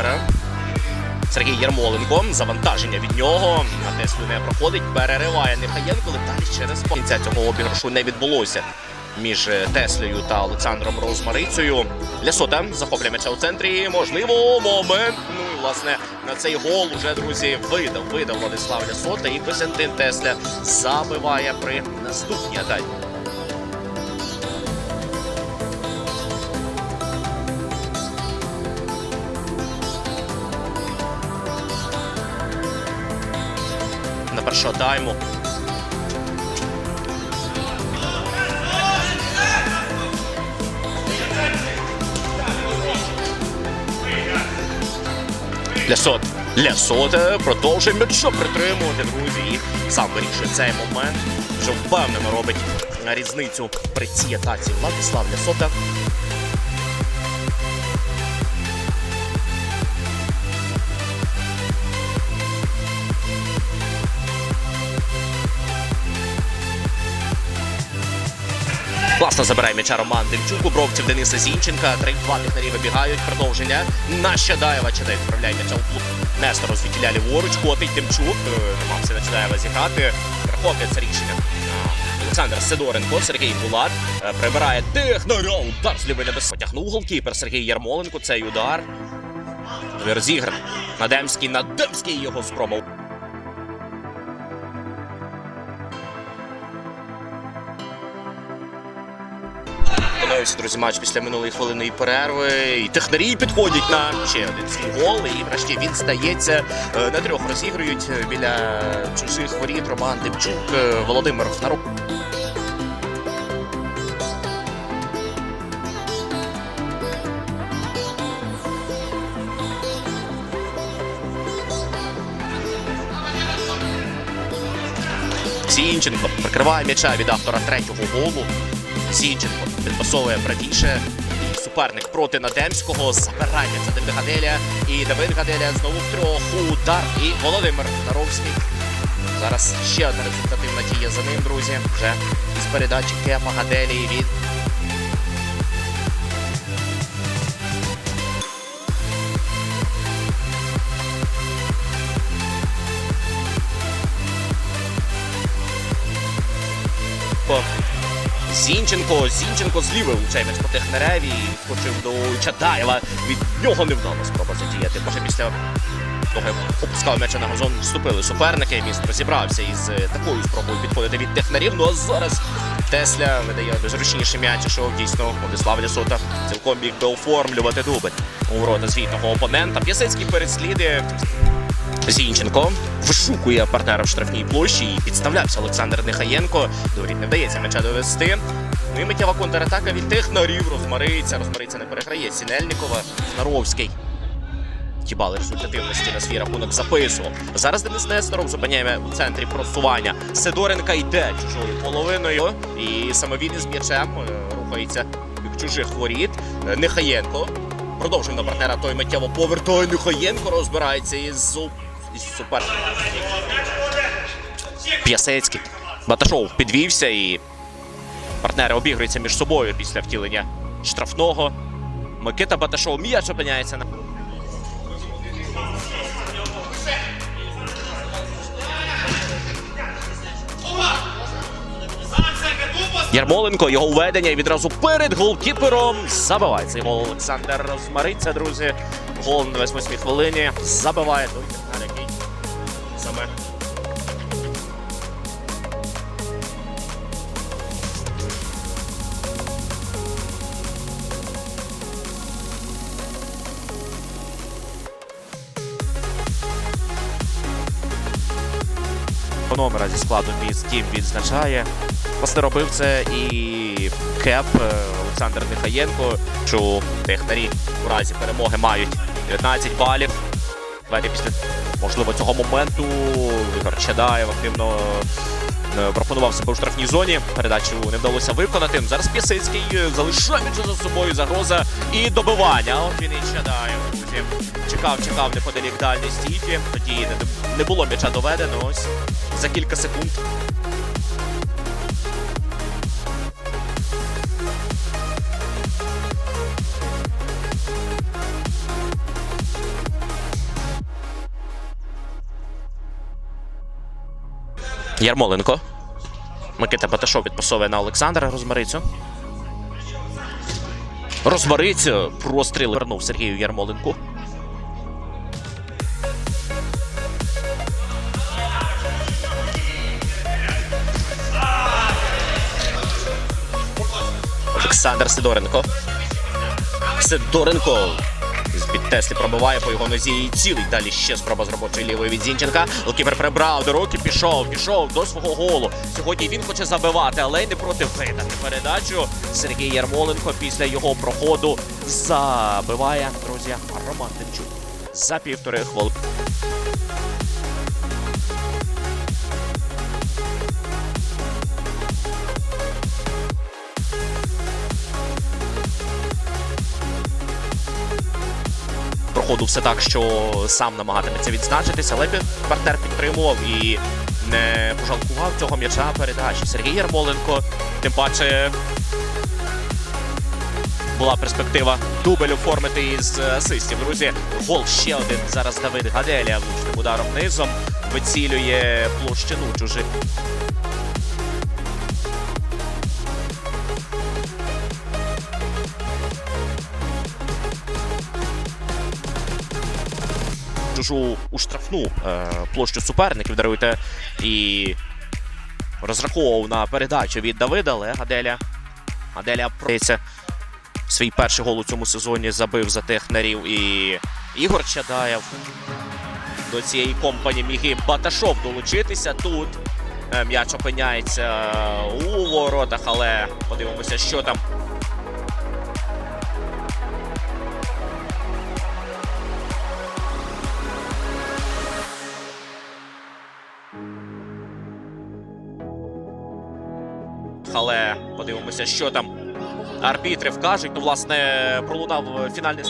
Джокера. Сергій Ярмоленко. Завантаження від нього. На Теслю не проходить. Перериває Нехаєнко. Але далі через кінця цього обіграшу не відбулося між е, Теслею та Олександром Розмарицею. Лясота захоплює м'яча у центрі. Можливо, момент. Ну і власне на цей гол уже друзі видав. Видав Владислав Лясота і Костянтин Тесля забиває при наступній атаці. Першого тайму. Лясот. Лясот е, продовжує м'ячо притримувати, друзі. І сам вирішує цей момент. Вже впевнено робить різницю при цій атаці Владислав Лясота. Класно забирає м'яча Роман Демчук. Бровців Дениса Зінченка. Три-два технарі вибігають. Продовження. Нащадаєва Чадай відправляє м'яча у клуб. Нестор розвіділя ліворуч. Котить Демчук. Е, Намагався Начадаєва зіграти. Перехоплює це рішення. Олександр Сидоренко, Сергій Булат е, прибирає технаря. Удар з лівої небес. Потягнув голкіпер Сергій Ярмоленко. Цей удар. Розігран. Надемський, Надемський його спроба. Виконується, друзі, матч після минулої хвилиної перерви. І технарі підходять на ще один свій гол. І врешті він стається. Е, На трьох розігрують е, біля чужих воріт Роман Демчук, е, Володимир Фнарук. Зінченко прикриває м'яча від автора третього голу. Зінченко підпасовує правіше. Суперник проти Надемського забирає м'яча Давида Гаделя. І Давид Гаделя знову втрьох. Удар. І Володимир Таровський. Зараз ще одна результативна дія за ним, друзі. Вже із передачі Кепа Гаделі від По- Зінченко, Зінченко злівив цей м'яч по Технереві, вскочив до Чадаєва. Від нього невдала спроба задіяти. Може після того, як опускав м'яча на газон, вступили суперники. Міст розібрався із е, такою спробою підходити від Технерів. Ну а зараз Тесля видає зручніший м'яч, що дійсно Владислав Лясота цілком міг би оформлювати дубль у ворота звітного опонента. П'ясецький переслідує Зінченко вишукує партнера в штрафній площі і підставлявся Олександр Нехаєнко. Доріт не вдається м'яча довести. Ну і миттєва контратака від технарів розмариться. Розмариться не переграє Сінельникова. Знаровський. Ті бали результативності на свій рахунок записував. Зараз Денис Несторов зупиняє у центрі просування. Сидоренка йде чужою половиною. І саме він м'ячем е, рухається від чужих воріт. Е, Нехаєнко продовжує на партнера той миттєво повертає. Нехаєнко розбирається із супер. П'ясецький. Баташов підвівся і партнери обігруються між собою після втілення штрафного. Микита Баташов м'яч опиняється на. Ярмоленко, його введення і відразу перед голкіпером забиває цей гол Олександр Розмариця, друзі. Гол на 28 хвилині забиває номера зі складу міст Тім відзначає. Власне робив це і Кеп е, Олександр Михаєнко, що технарі у разі перемоги мають 19 балів. Давайте після можливо цього моменту Ігор Чадаєв активно е, пропонував себе у штрафній зоні. Передачу не вдалося виконати. Зараз П'ясицький е, залишає за собою загроза і добивання. От він і Чадаєв. Чекав, чекав неподалік дальньої стійки. Тоді не було м'яча доведено. Ось за кілька секунд. Ярмоленко. Микита Баташов відпасовує на Олександра Розмарицю. Розмарицю простріл вернув Сергію Ярмоленку. Олександр Сидоренко. Сидоренко з-під Теслі пробиває по його нозі і цілий. Далі ще спроба з робочої лівої від Зінченка. Голкіпер прибрав до руки, пішов, пішов до свого голу. Сьогодні він хоче забивати, але й не проти видати передачу. Сергій Ярмоленко після його проходу забиває, друзі, Роман Демчук. За півтори хвилини. Проходу все так, що сам намагатиметься відзначитися, але партнер підтримував і не пожалкував цього м'яча передачі. Сергій Ярмоленко, тим паче. Була перспектива дубль оформити із асистів. Друзі, гол ще один зараз Давид Гаделя влучним ударом низом вицілює площину чужих. Чужу у штрафну е, площу суперників даруйте і розраховував на передачу від Давида, але Гаделя. Гаделя проється. Свій перший гол у цьому сезоні забив за технерів і Ігор Чадаєв. До цієї компанії міг Баташов долучитися. Тут е, м'яч опиняється у воротах, але подивимося, що там. Але подивимося, що там арбітри вкажуть. Ну, власне, пролунав фінальний.